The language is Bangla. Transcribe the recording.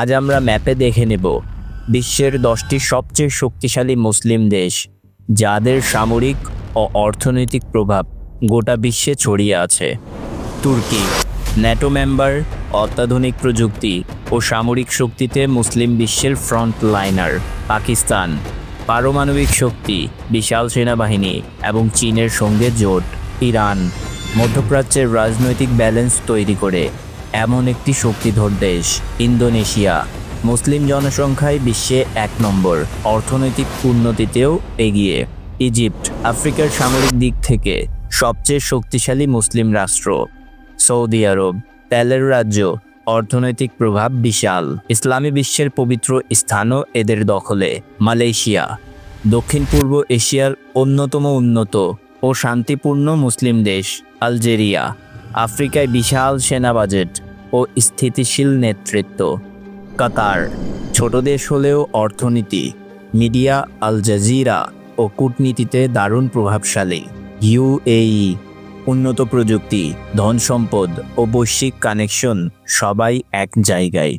আজ আমরা ম্যাপে দেখে নেব বিশ্বের দশটি সবচেয়ে শক্তিশালী মুসলিম দেশ, যাদের সামরিক ও অর্থনৈতিক প্রভাব গোটা বিশ্বে ছড়িয়ে আছে। তুর্কি, ন্যাটো মেম্বার, অত্যাধুনিক প্রযুক্তি ও সামরিক শক্তিতে মুসলিম বিশ্বের ফ্রন্ট লাইনার পাকিস্তান, পারমাণবিক শক্তি, বিশাল সেনাবাহিনী এবং চীনের সঙ্গে জোট, ইরান, মধ্যপ্রাচ্যের রাজনৈতিক ব্যালেন্স তৈরি করে এমন একটি শক্তিধর দেশ, ইন্দোনেশিয়া। মুসলিম জনসংখ্যায় বিশ্বে এক নম্বর। অর্থনৈতিক উন্নতিতেও এগিয়ে। ইজিপ্ট, আফ্রিকার সামরিক দিক থেকে সবচেয়ে শক্তিশালী মুসলিম রাষ্ট্র। সৌদি আরব, তেলের রাজ্য। অর্থনৈতিক প্রভাব বিশাল। ইসলামী বিশ্বের পবিত্র স্থানও এদের দখলে। মালয়েশিয়া দক্ষিণ পূর্ব এশিয়ার অন্যতম উন্নত ও শান্তিপূর্ণ মুসলিম দেশ, আলজেরিয়া। আফ্রিকায় বিশাল সেনা বাজেট ও স্থিতিশীল নেতৃত্ব। কাতার, ছোট দেশ হলেও অর্থনীতি, মিডিয়া, আল জাজিরা ও কূটনীতিতে দারুণ প্রভাবশালী। ইউএই উন্নত প্রযুক্তি, ধন সম্পদ ও বৈশ্বিক কানেকশন সবাই এক জায়গায়।